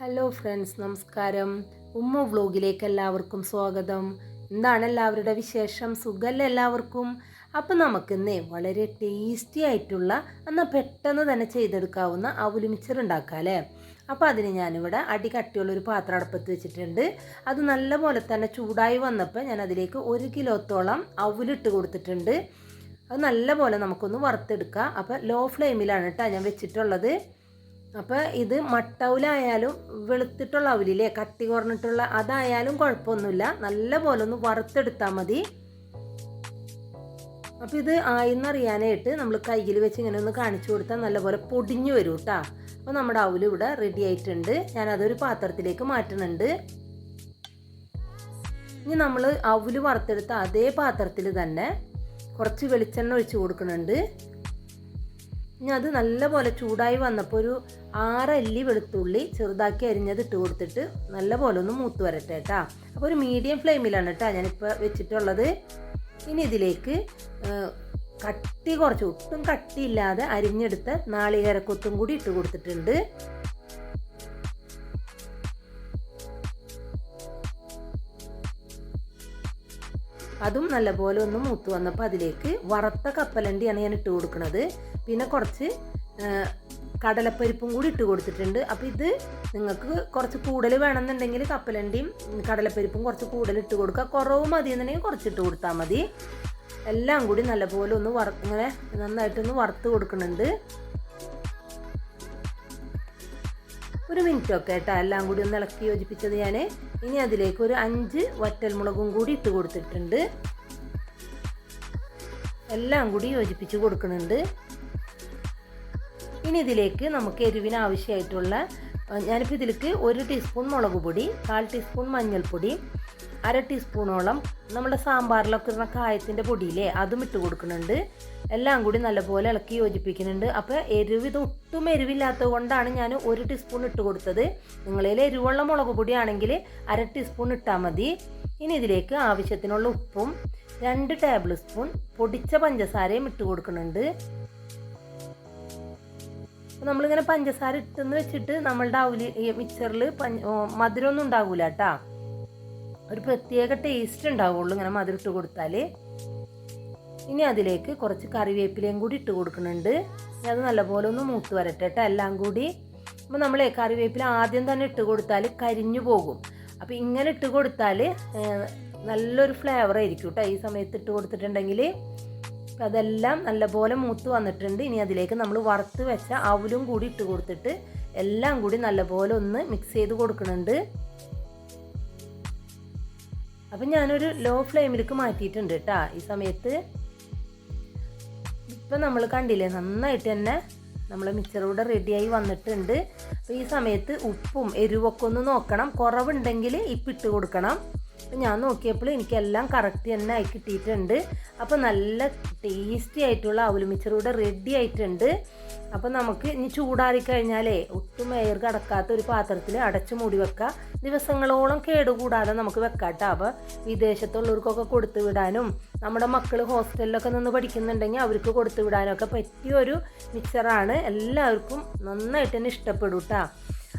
Hello friends നമസ്കാരം. ഉമ്മ വ്ലോഗിലേക്ക് എല്ലാവർക്കും സ്വാഗതം. എന്താണ് എല്ലാവരുടെ വിശേഷം? സുഖമല്ല എല്ലാവർക്കും? അപ്പം നമുക്കിന്നേ വളരെ ടേസ്റ്റി ആയിട്ടുള്ള എന്നാൽ പെട്ടെന്ന് തന്നെ ചെയ്തെടുക്കാവുന്ന അവൽ മിച്ചർ ഉണ്ടാക്കാം അല്ലേ? അപ്പോൾ അതിന് ഞാനിവിടെ അടി കട്ടിയുള്ള ഒരു പാത്രം അടുപ്പത്ത് വെച്ചിട്ടുണ്ട്. അത് നല്ലപോലെ തന്നെ ചൂടായി വന്നപ്പോൾ ഞാൻ അതിലേക്ക് ഒരു കിലോത്തോളം അവലിട്ട് കൊടുത്തിട്ടുണ്ട്. അത് നല്ലപോലെ നമുക്കൊന്ന് വറുത്തെടുക്കാം. അപ്പോൾ ലോ ഫ്ലെയിമിലാണ് കേട്ടോ ഞാൻ വെച്ചിട്ടുള്ളത്. അപ്പോൾ ഇത് മട്ടൗലായാലും വെളുത്തിട്ടുള്ള അവലില്ലേ കട്ടി കുറഞ്ഞിട്ടുള്ള അതായാലും കുഴപ്പമൊന്നുമില്ല. നല്ല പോലെ ഒന്ന് വറുത്തെടുത്താൽ മതി. അപ്പോൾ ഇത് ആയിന്നറിയാനായിട്ട് നമ്മൾ കയ്യിൽ വെച്ച് ഇങ്ങനെ ഒന്ന് കാണിച്ചു കൊടുത്താൽ നല്ലപോലെ പൊടിഞ്ഞു വരും കേട്ടോ അപ്പോൾ നമ്മുടെ അവൽ ഇവിടെ റെഡി ആയിട്ടുണ്ട്. ഞാനതൊരു പാത്രത്തിലേക്ക് മാറ്റുന്നുണ്ട്. ഇനി നമ്മൾ അവൽ വറുത്തെടുത്ത അതേ പാത്രത്തിൽ തന്നെ കുറച്ച് വെളിച്ചെണ്ണ ഒഴിച്ച് കൊടുക്കുന്നുണ്ട്. ഇനി അത് നല്ലപോലെ ചൂടായി വന്നപ്പോൾ ഒരു ആറല്ലി വെളുത്തുള്ളി ചെറുതാക്കി അരിഞ്ഞത് ഇട്ട് കൊടുത്തിട്ട് നല്ലപോലെ ഒന്ന് മൂത്ത് വരട്ടെ കേട്ടോ അപ്പോൾ ഒരു മീഡിയം ഫ്ലെയിമിലാണ് കേട്ടോ ഞാനിപ്പോൾ വെച്ചിട്ടുള്ളത്. ഇനി ഇതിലേക്ക് കട്ടി കുറച്ച് ഒട്ടും കട്ടിയില്ലാതെ അരിഞ്ഞെടുത്ത നാളികേരക്കൊത്തും കൂടി ഇട്ട് കൊടുത്തിട്ടുണ്ട്. അതും നല്ലപോലെ ഒന്ന് മൂത്ത് വന്നപ്പോൾ അതിലേക്ക് വറുത്ത കപ്പലണ്ടിയാണ് ഞാൻ ഇട്ട് കൊടുക്കുന്നത് പിന്നെ കുറച്ച് കടലപ്പരിപ്പും കൂടി ഇട്ട് കൊടുത്തിട്ടുണ്ട്. അപ്പോൾ ഇത് നിങ്ങൾക്ക് കുറച്ച് കൂടുതൽ വേണമെന്നുണ്ടെങ്കിൽ കപ്പലണ്ടിയും കടലപ്പരിപ്പും കുറച്ച് കൂടുതൽ ഇട്ട് കൊടുക്കുക. കുറവ് മതി എന്നുണ്ടെങ്കിൽ കുറച്ച് ഇട്ട് കൊടുത്താൽ മതി. എല്ലാം കൂടി നല്ലപോലെ ഒന്ന് വറ ഇങ്ങനെ നന്നായിട്ടൊന്ന് വറുത്ത് കൊടുക്കുന്നുണ്ട്. ഒരു മിനിറ്റ് ഒക്കെ കേട്ടോ എല്ലാം കൂടി ഒന്ന് ഇളക്കി യോജിപ്പിച്ചത് ഞാൻ ഇനി അതിലേക്ക് ഒരു അഞ്ച് വറ്റൽമുളകും കൂടി ഇട്ട് കൊടുത്തിട്ടുണ്ട്. എല്ലാം കൂടി യോജിപ്പിച്ച് കൊടുക്കുന്നുണ്ട്. ഇനി ഇതിലേക്ക് നമുക്ക് എരിവിന് ആവശ്യമായിട്ടുള്ള ഞാനിപ്പോൾ ഇതിലേക്ക് ഒരു ടീസ്പൂൺ മുളക് പൊടി കാൽ ടീസ്പൂൺ മഞ്ഞൾപ്പൊടി അര ടീസ്പൂണോളം നമ്മുടെ സാമ്പാറിലൊക്കെ ഇടുന്ന കായത്തിന്റെ പൊടിയില്ലേ അതും ഇട്ട് കൊടുക്കുന്നുണ്ട്. എല്ലാം കൂടി നല്ലപോലെ ഇളക്കി യോജിപ്പിക്കുന്നുണ്ട്. അപ്പോൾ എരിവ് ഇത് ഒട്ടും എരിവില്ലാത്തത് കൊണ്ടാണ് ഞാൻ ഒരു ടീസ്പൂൺ ഇട്ട് കൊടുത്തത്. നിങ്ങളിൽ എരിവുള്ള മുളക് പൊടിയാണെങ്കിൽ അര ടീസ്പൂൺ ഇട്ടാൽ മതി. ഇനി ഇതിലേക്ക് ആവശ്യത്തിനുള്ള ഉപ്പും രണ്ട് ടേബിൾ സ്പൂൺ പൊടിച്ച പഞ്ചസാരയും ഇട്ട് കൊടുക്കുന്നുണ്ട്. നമ്മളിങ്ങനെ പഞ്ചസാര ഇട്ടെന്ന് വെച്ചിട്ട് നമ്മളുടെ അവലി മിക്സറിൽ മധുരമൊന്നും ഉണ്ടാവില്ല കേട്ടാ ഒരു പ്രത്യേക ടേസ്റ്റ് ഉണ്ടാവുള്ളൂ ഇങ്ങനെ മധുരം ഇട്ട് കൊടുത്താൽ ഇനി അതിലേക്ക് കുറച്ച് കറിവേപ്പിലയും കൂടി ഇട്ട് കൊടുക്കുന്നുണ്ട്. അത് നല്ലപോലെ ഒന്ന് മൂത്ത് വരട്ടെ കേട്ടോ എല്ലാം കൂടി. അപ്പോൾ നമ്മൾ കറിവേപ്പില ആദ്യം തന്നെ ഇട്ട് കൊടുത്താൽ കരിഞ്ഞു പോകും. അപ്പോൾ ഇങ്ങനെ ഇട്ട് കൊടുത്താൽ നല്ലൊരു ഫ്ലേവർ ആയിരിക്കും കേട്ടോ ഈ സമയത്ത് ഇട്ട് കൊടുത്തിട്ടുണ്ടെങ്കിൽ അതെല്ലാം നല്ലപോലെ മൂത്ത് വന്നിട്ടുണ്ട്. ഇനി അതിലേക്ക് നമ്മൾ വറുത്ത് വെച്ച അവലും കൂടി ഇട്ട് കൊടുത്തിട്ട് എല്ലാം കൂടി നല്ലപോലെ ഒന്ന് മിക്സ് ചെയ്ത് കൊടുക്കുന്നുണ്ട് അപ്പം ഞാനൊരു ലോ ഫ്ലെയിമിലേക്ക് മാറ്റിയിട്ടുണ്ട് കേട്ടോ ഈ സമയത്ത് ഇപ്പം നമ്മൾ കണ്ടില്ലേ നന്നായിട്ട് തന്നെ നമ്മൾ മിക്സർ കൂടെ റെഡിയായി വന്നിട്ടുണ്ട്. അപ്പോൾ ഈ സമയത്ത് ഉപ്പും എരിവൊക്കെ ഒന്ന് നോക്കണം. കുറവുണ്ടെങ്കിൽ ഇപ്പം ഇട്ട് കൊടുക്കണം. അപ്പം ഞാൻ നോക്കിയപ്പോൾ എനിക്കെല്ലാം കറക്റ്റ് തന്നെ ആയി കിട്ടിയിട്ടുണ്ട്. അപ്പോൾ നല്ല ടേസ്റ്റി ആയിട്ടുള്ള അവൽ മിച്ചർ കൂടെ റെഡി ആയിട്ടുണ്ട്. അപ്പോൾ നമുക്ക് ഇനി ചൂടാറി കഴിഞ്ഞാലേ ഒട്ടും എയർ കടക്കാത്ത ഒരു പാത്രത്തിൽ അടച്ചു മൂടി വെക്കാം. ദിവസങ്ങളോളം കേടുകൂടാതെ നമുക്ക് വെക്കാം കേട്ടോ അപ്പോൾ വിദേശത്തുള്ളവർക്കൊക്കെ കൊടുത്തു വിടാനും നമ്മുടെ മക്കൾ ഹോസ്റ്റലിലൊക്കെ നിന്ന് പഠിക്കുന്നുണ്ടെങ്കിൽ അവർക്ക് കൊടുത്തു വിടാനൊക്കെ പറ്റിയൊരു മിക്സറാണ് എല്ലാവർക്കും നന്നായിട്ട് തന്നെ ഇഷ്ടപ്പെടും കേട്ടോ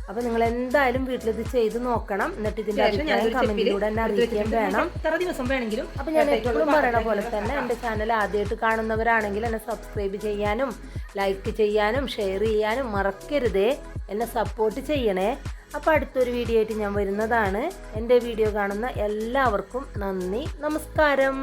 അപ്പോൾ നിങ്ങൾ എന്തായാലും വീട്ടിൽ ഇത് ചെയ്ത് നോക്കണം. എന്നിട്ട് ഇതിന്റെ അഭിപ്രായം കമന്റിലൂടെ തന്നെ അറിയിക്കാൻ വേണം. എത്ര ദിവസം വേണമെങ്കിലും അപ്പോൾ ഞാൻ എപ്പോഴും പറയണ പോലെ തന്നെ എന്റെ ചാനൽ ആദ്യമായിട്ട് കാണുന്നവരാണെങ്കിൽ എന്നെ സബ്സ്ക്രൈബ് ചെയ്യാനും ലൈക്ക് ചെയ്യാനും ഷെയർ ചെയ്യാനും മറക്കരുതേ. എന്നെ സപ്പോർട്ട് ചെയ്യണേ. അപ്പോൾ അടുത്തൊരു വീഡിയോ ആയിട്ട് ഞാൻ വരുന്നതാണ്. എന്റെ വീഡിയോ കാണുന്ന എല്ലാവർക്കും നന്ദി. നമസ്കാരം.